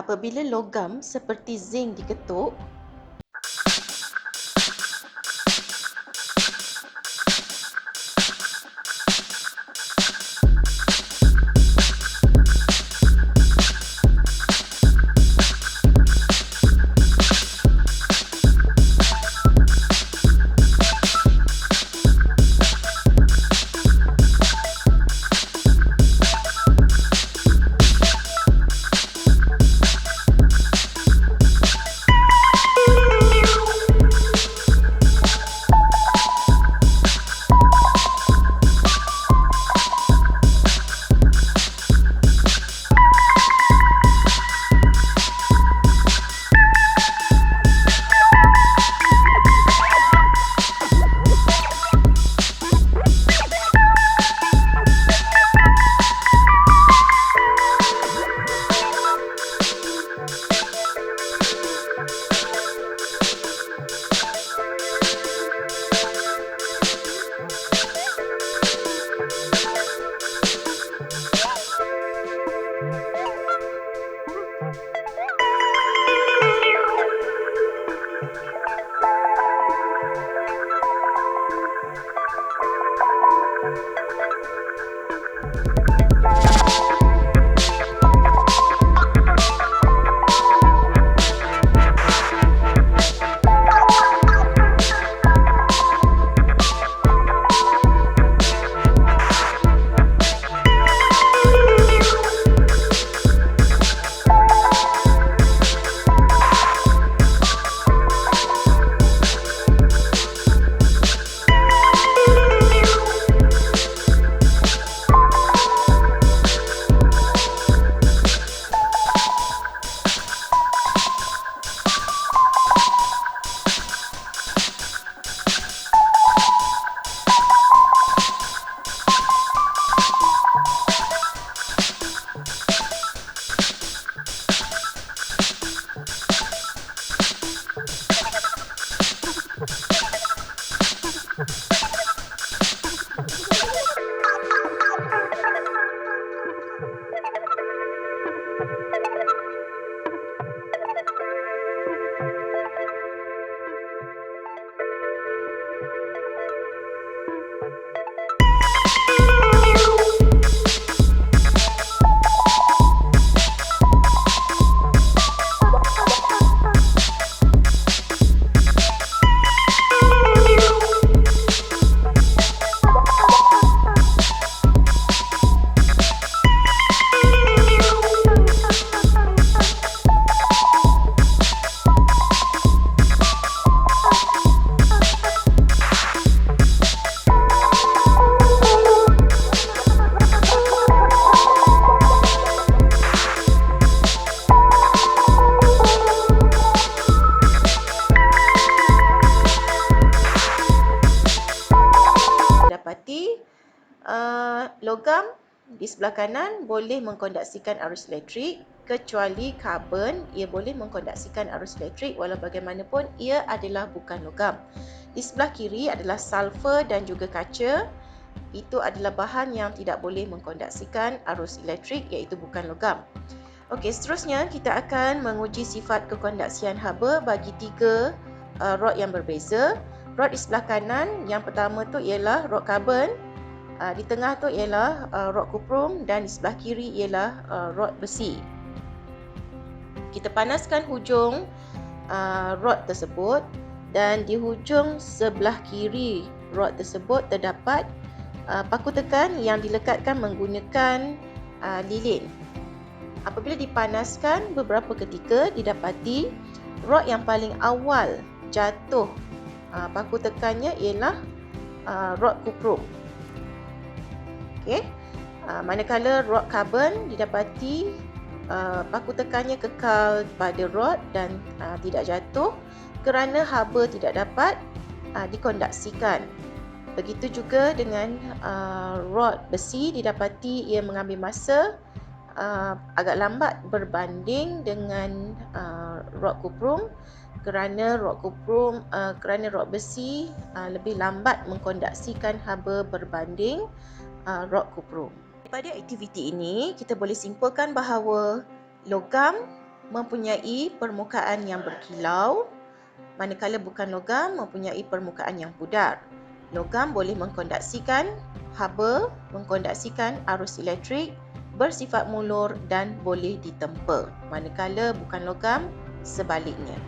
Apabila logam seperti zinc diketuk, Uh, logam di sebelah kanan boleh mengkondaksikan arus elektrik kecuali karbon ia boleh mengkondaksikan arus elektrik walau bagaimanapun ia adalah bukan logam. Di sebelah kiri adalah sulfur dan juga kaca. Itu adalah bahan yang tidak boleh mengkondaksikan arus elektrik iaitu bukan logam. Okey, seterusnya kita akan menguji sifat kekondaksian haba bagi tiga uh, rod yang berbeza. Rod di sebelah kanan yang pertama tu ialah rod karbon, uh, di tengah tu ialah uh, rod kuprum dan di sebelah kiri ialah uh, rod besi. Kita panaskan hujung uh, rod tersebut dan di hujung sebelah kiri rod tersebut terdapat uh, paku tekan yang dilekatkan menggunakan uh, lilin. Apabila dipanaskan beberapa ketika didapati rod yang paling awal jatuh uh, paku tekannya ialah uh, rod kuprum. Okey. Uh, manakala rod karbon didapati uh, paku tekannya kekal pada rod dan uh, tidak jatuh kerana haba tidak dapat uh, dikondaksikan. Begitu juga dengan uh, rod besi didapati ia mengambil masa uh, agak lambat berbanding dengan uh, rod kuprum kerana rod kuprum uh, kerana rod besi uh, lebih lambat mengkondaksikan haba berbanding uh, rod kuprum. Pada aktiviti ini kita boleh simpulkan bahawa logam mempunyai permukaan yang berkilau, manakala bukan logam mempunyai permukaan yang pudar. Logam boleh mengkondaksikan haba, mengkondaksikan arus elektrik, bersifat mulur dan boleh ditempa. Manakala bukan logam, sebaliknya.